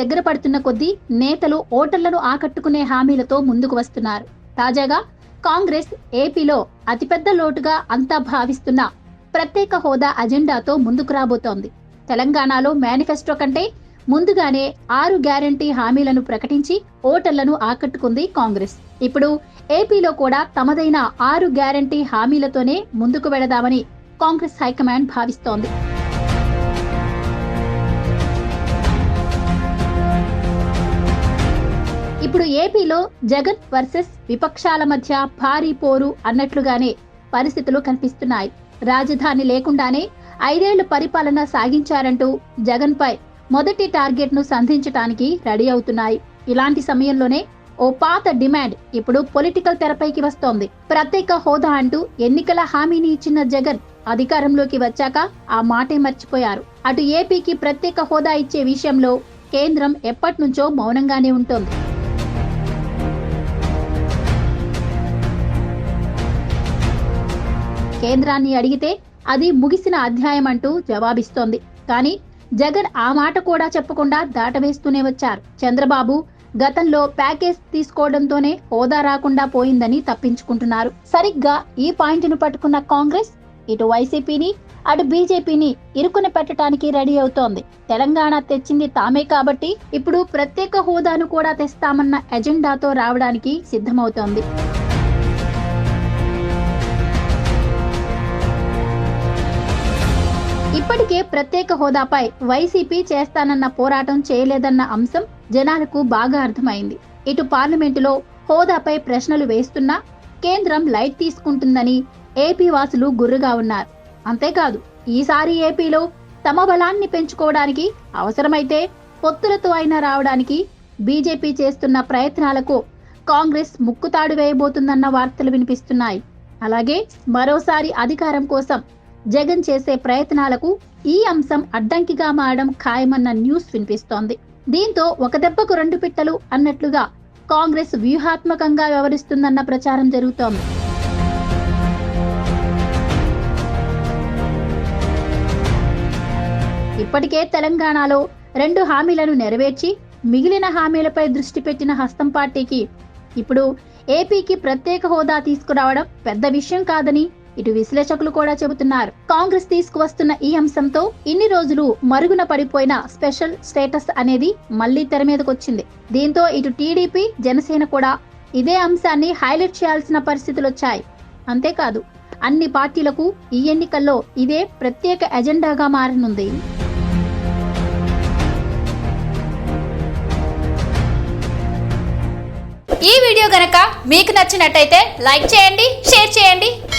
దగ్గర పడుతున్న కొద్దీ నేతలు ఓటర్లను ఆకట్టుకునే హామీలతో ముందుకు వస్తున్నారు. తాజాగా కాంగ్రెస్ ఏపీలో అతిపెద్ద లోటుగా అంతా భావిస్తున్న ప్రత్యేక హోదా అజెండాతో ముందుకు రాబోతోంది. తెలంగాణలో మేనిఫెస్టో కంటే ముందుగానే ఆరు గ్యారంటీ హామీలను ప్రకటించి ఓటర్లను ఆకట్టుకుంది కాంగ్రెస్. ఇప్పుడు ఏపీలో కూడా తమదైన ఆరు గ్యారంటీ హామీలతోనే ముందుకు వెళదామని కాంగ్రెస్ హైకమాండ్ భావిస్తోంది. ఇప్పుడు ఏపీలో జగన్ వర్సెస్ విపక్షాల మధ్య భారీ పోరు అన్నట్లుగానే పరిస్థితులు కనిపిస్తున్నాయి. రాజధాని లేకుండానే ఐదేళ్ళు పరిపాలన సాగించారంటూ జగన్ పై మొదటి టార్గెట్ను సంధించటానికి రెడీ అవుతున్నాయి. ఇలాంటి సమయంలోనే ఓ పాత డిమాండ్ ఇప్పుడు పొలిటికల్ తెరపైకి వస్తోంది. ప్రత్యేక హోదా అంటూ ఎన్నికల హామీని ఇచ్చిన జగన్ అధికారంలోకి వచ్చాక ఆ మాటే మర్చిపోయారు. అటు ఏపీకి ప్రత్యేక హోదా ఇచ్చే విషయంలో కేంద్రం ఎప్పటినుంచో మౌనంగానే ఉంటోంది. కేంద్రాన్ని అడిగితే అది ముగిసిన అధ్యాయం అంటూ జవాబిస్తోంది. కానీ జగన్ ఆ మాట కూడా చెప్పకుండా దాటవేస్తూనే వచ్చారు. చంద్రబాబు గతంలో ప్యాకేజ్ తీసుకోవడంతోనే హోదా రాకుండా పోయిందని తప్పించుకుంటున్నారు. సరిగ్గా ఈ పాయింట్ను పట్టుకున్న కాంగ్రెస్ ఇటు వైసీపీని అటు బీజేపీని ఇరుకుని పెట్టడానికి రెడీ అవుతోంది. తెలంగాణ తెచ్చింది తామే కాబట్టి ఇప్పుడు ప్రత్యేక హోదాను కూడా తెస్తామన్న ఎజెండాతో రావడానికి సిద్ధమవుతోంది. ఇప్పటికే ప్రత్యేక హోదాపై వైసీపీ చేస్తానన్న పోరాటం చేయలేదన్న అంశం జనాలకు బాగా అర్థమైంది. ఇటు పార్లమెంటులో హోదాపై ప్రశ్నలు వేస్తున్నా కేంద్రం లైట్ తీసుకుంటుందని ఏపీ వాసులు గుర్రుగా ఉన్నారు. అంతేకాదు ఈసారి ఏపీలో తమ బలాన్ని పెంచుకోవడానికి అవసరమైతే పొత్తులతో అయినా రావడానికి బీజేపీ చేస్తున్న ప్రయత్నాలకు కాంగ్రెస్ ముక్కుతాడు వేయబోతుందన్న వార్తలు వినిపిస్తున్నాయి. అలాగే మరోసారి అధికారం కోసం జగన్ చేసే ప్రయత్నాలకు ఈ అంశం అడ్డంకిగా మారడం ఖాయమన్న న్యూస్ వినిపిస్తోంది. దీంతో ఒక దెబ్బకు రెండు పిట్టలు అన్నట్లుగా కాంగ్రెస్ వ్యూహాత్మకంగా వ్యవహరిస్తుందన్న ప్రచారం జరుగుతోంది. ఇప్పటికే తెలంగాణలో రెండు హామీలను నెరవేర్చి మిగిలిన హామీలపై దృష్టి పెట్టిన హస్తం పార్టీకి ఇప్పుడు ఏపీకి ప్రత్యేక హోదా తీసుకురావడం పెద్ద విషయం కాదని ఇటు విశ్లేషకులు కూడా చెబుతున్నారు. కాంగ్రెస్ తీసుకువస్తున్న ఈ అంశంతో ఇన్ని రోజులు మరుగున పడిపోయిన స్పెషల్ స్టేటస్ అనేది మళ్ళీ తెర మీదకొచ్చింది. దీంతో ఇటు టీడీపీ జనసేన కూడా ఇదే అంశాన్ని హైలైట్ చేయాల్సిన పరిస్థితులు వచ్చాయి అంతేకాదు అన్ని పార్టీలకు ఈ ఎన్నికల్లో ఇదే ప్రత్యేక ఎజెండాగా మారనుంది. ఈ వీడియో గనక మీకు నచ్చినట్టయితే లైక్ చేయండి షేర్ చేయండి.